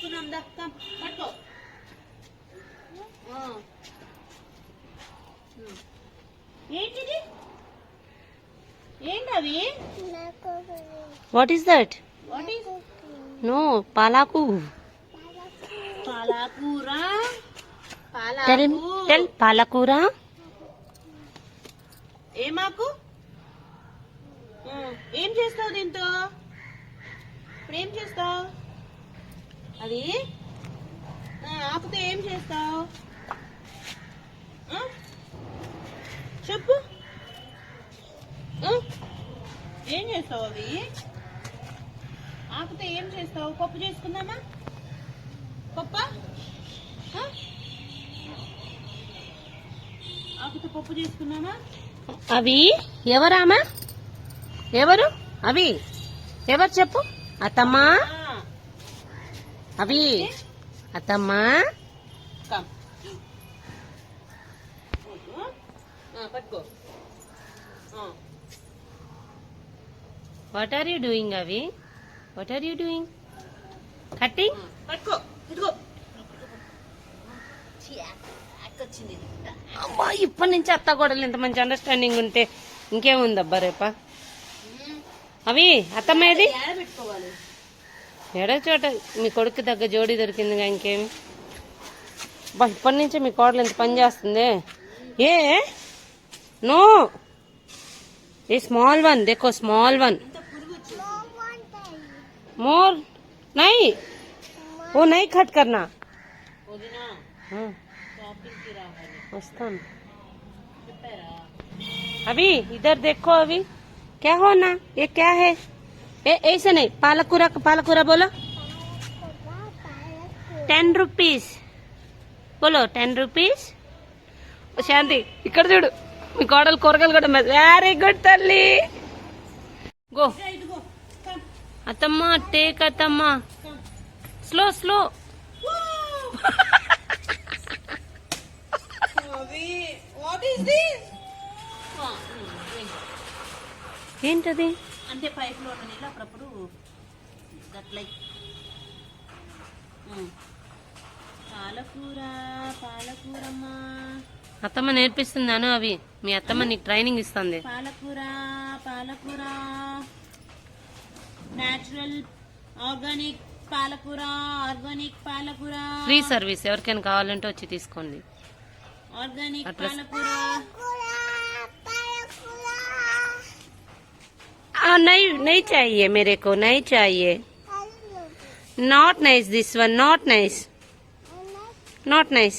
చేసుకున్నాం దా కమ్, పట్టుకో. ఏంటిది? ఏంటవి what is that what is no పాలాకు. పాలకూర టెల్ పాలకూర ఏమాకు ఏం చేస్తావు దీంతో? ఇప్పుడు ఏం చేస్తావు? అది? ఆ, ఆకుతో ఏం చేస్తావు? చెప్పు? ఏం చేస్తావు అవి ఆకుతో ఏం చేస్తావు? పప్పు చేసుకుందామా? పప్ప? ఆ? ఆకుతో పప్పు చేసుకుందామా? అవి ఎవరామా? ఎవరు? అవి. ఎవరు చెప్పు? అత్తమ్మా? అవి అత్తమ్మా. పట్టుకో. వాట్ ఆర్ యూ డూయింగ్ అవి what are you doing cutting పట్టుకో. ఇదిగో. వచ్చింది అమ్మా ఇప్పటి నుంచి అత్త గొడవలు ఇంత మంచి అండర్స్టాండింగ్ ఉంటే ఇంకేముందబ్బా రేపా? అవి అత్తమ్మ ఏది? పెట్టుకోవాలి? ఎడో చోట మీ కొడుకు దగ్గర జోడి దొరికిందిగా ఇంకేమి బా ఇప్పటి నుంచే మీ కోడలు ఎంత పని చేస్తుంది ఏ నో ఏ స్మాల్ వన్ దేకో స్మాల్ వన్ ఇంత పురుగు వచ్చింది मोर नहीं वो नहीं कट करना వదినా हाँ, షాపింగ్ కి రావాలి वस्तान చెప్పారా अभी इधर देखो अभी क्या होना ये क्या है ए ऐसे नहीं पालकूरा पालकूरा बोलो टेन रुपीस बोलो टेन रुपीस శాంతి ఇక్కడ చూడు మీ కోడలు కూరగాయలు కూడా వెరీ గుడ్ తల్లి గో ఇదిగో కమ్ అత్తమ్మ టేక్ అత్తమ్మ కమ్ స్లో స్లో అవి వాట్ ఈస్ దిస్ ఏంటది అంటే పైప్లో ఉన్న నీళ్ళు అప్పుడప్పుడు దట్ లైక్ పాలకూర పాలకూరమ్మా. అత్తమ్మ నేర్పిస్తున్నాను అవి. మీ అత్తమ్మ నీకు ట్రైనింగ్ ఇస్తుంది. పాలకూర పాలకూర. న్యాచురల్ ఆర్గానిక్ పాలకూర ఆర్గానిక్ పాలకూర. ఫ్రీ సర్వీస్ ఎవరికైనా కావాలంటే వచ్చి తీసుకోండి. ఆర్గానిక్. పాలకూర. आ, नहीं नहीं चाहिए मेरे को नहीं चाहिए। Not nice this one not nice not nice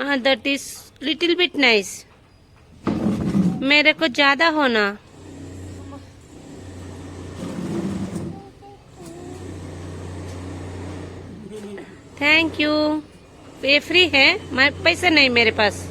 that is little bit nice मेरे को ज़्यादा होना। थैंक यू ये फ्री है? मैं पैसे नहीं मेरे पास।